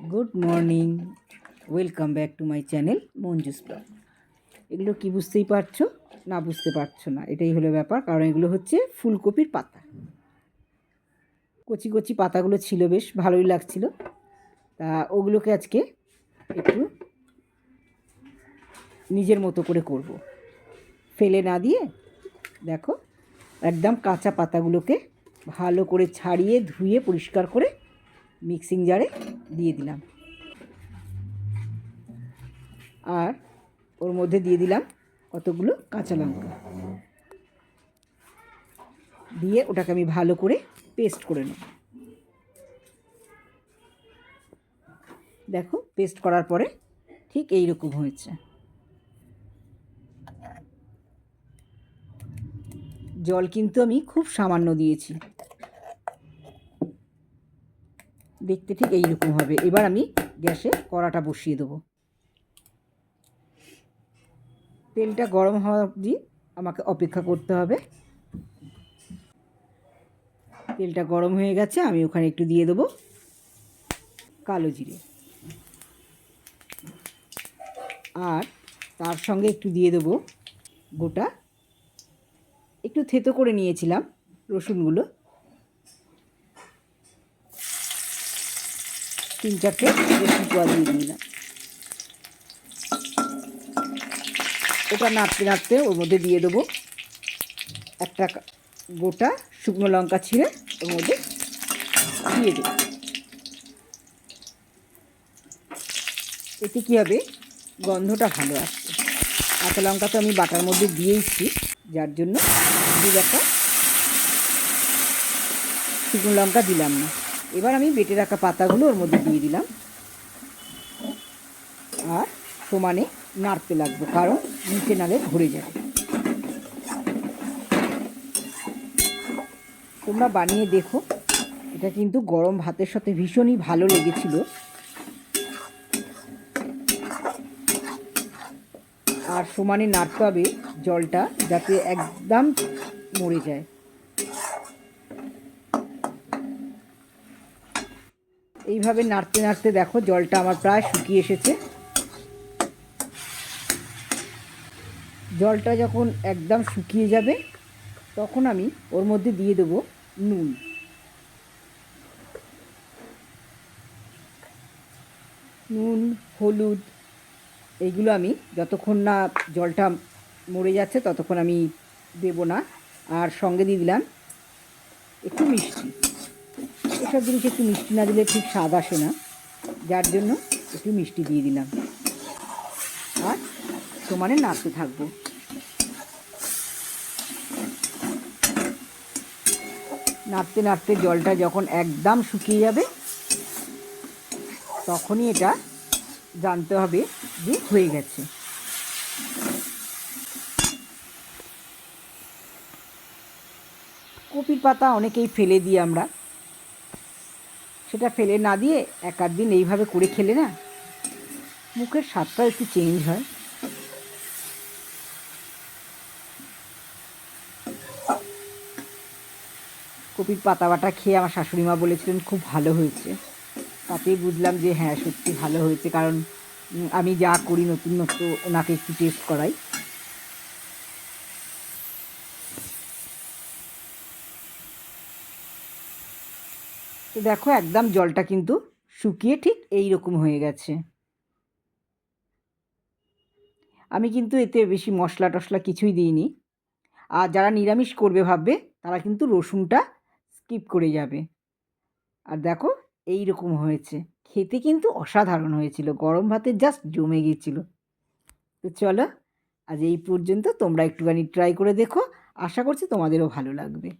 Good morning, welcome back to my channel Manju's blog. এগুলো কি বুঝতেই পারছ? না বুঝতে পারছ না, এটাই হলো ব্যাপার, কারণ এগুলো হচ্ছে ফুলকপির পাতা। কচি কচি পাতাগুলো ছিল বেশ, ভালোই লাগছিল। তা ওগুলোকে আজকে একটু নিজের মতো করে করব। ফেলে না দিয়ে, দেখো, একদম কাঁচা পাতাগুলোকে ভালো করে ছাড়িয়ে ধুয়ে পরিষ্কার করে মিক্সিং জারে দিয়ে দিলাম। আর ওর মধ্যে দিয়ে দিলাম কতগুলো কাঁচা লঙ্কা। দিয়ে ওটাকে আমি ভালো করে পেস্ট করে নেব। দেখো, পেস্ট করার পরে ঠিক এই রকম হয়েছে। জল কিন্তু আমি খুব সামান্য দিয়েছি। দেখতে ঠিক এইরকম হবে। এবার আমি গ্যাসে কড়াটা বসিয়ে দেবো। তেলটা গরম হওয়া অবধি আমাকে অপেক্ষা করতে হবে। তেলটা গরম হয়ে গেছে, আমি ওখানে একটু দিয়ে দেবো কালো জিরে। আর তার সঙ্গে একটু দিয়ে দেবো গোটা। একটু থেতো করে নিয়েছিলাম রসুনগুলো। তিন চারটে বেশি কোয়া দিয়ে দিলাম। ওটা নাড়তে নাড়তে ওর মধ্যে দিয়ে দেবো একটা গোটা শুকনো লঙ্কা ছিঁড়ে ওর মধ্যে দিয়ে দেবো। এতে কী হবে? গন্ধটা ভালো আসবে। কাঁচা লঙ্কা তো আমি বাটার মধ্যে দিয়েইছি, যার জন্য দু একটা শুকনো লঙ্কা দিলাম না। এবার আমি বেটে রাখা পাতাগুলো ওর মধ্যে দিয়ে দিলাম। আর সমানে নাড়তে লাগবে, কারণ নিচে নালে ধরে যাবে। তোমরা বানিয়ে দেখো, এটা কিন্তু গরম ভাতের সাথে ভীষণই ভালো লেগেছিল। আর সমানে নাড়তে হবে জলটা, যাতে একদম মরে যায়। এইভাবে নাড়তে নাড়তে দেখো, জলটা আমার প্রায় শুকিয়ে এসেছে। জলটা যখন একদম শুকিয়ে যাবে, তখন আমি ওর মধ্যে দিয়ে দেবো নুন। নুন, হলুদ, এইগুলো আমি যতক্ষণ না জলটা মরে যাচ্ছে, ততক্ষণ আমি দেব না। আর সঙ্গে দিয়ে দিলাম একটু মিষ্টি। এসব জিনিস একটু মিষ্টি না দিলে ঠিক স্বাদ আসে না। যার জন্য একটু মিষ্টি দিয়ে দিলাম। আর সমানে নাড়তে থাকব। নাড়তে নাড়তে জলটা যখন একদম শুকিয়ে যাবে, তখনই এটা জানতে হবে যে হয়ে গেছে। কপির পাতা অনেকেই ফেলে দিই আমরা। সেটা ফেলে না দিয়ে এক আধ দিন এইভাবে করে খেলে না? মুখের স্বাদটা একটু চেঞ্জ হয়। কপির পাতা বাটা খেয়ে আমার শাশুড়ি মা বলেছিলেন, খুব ভালো হয়েছে। তাতেই বুঝলাম যে হ্যাঁ সত্যি ভালো হয়েছে। কারণ আমি যা করি নতুন নতুন ওনাকে একটু টেস্ট করাই। তো দেখো একদম জলটা কিন্তু শুকিয়ে ঠিক এই রকম হয়ে গেছে। আমি কিন্তু এতে বেশি মশলা টশলা কিছুই দিইনি। আর যারা নিরামিষ করবে ভাববে, তারা কিন্তু রসুনটা স্কিপ করে যাবে। আর দেখো এই রকম হয়েছে। খেতে কিন্তু অসাধারণ হয়েছিল। গরম ভাতে জাস্ট জমে গিয়েছিল তো চলো আজ এই পর্যন্ত তোমরা একটুখানি ট্রাই করে দেখো। আশা করছি তোমাদেরও ভালো লাগবে।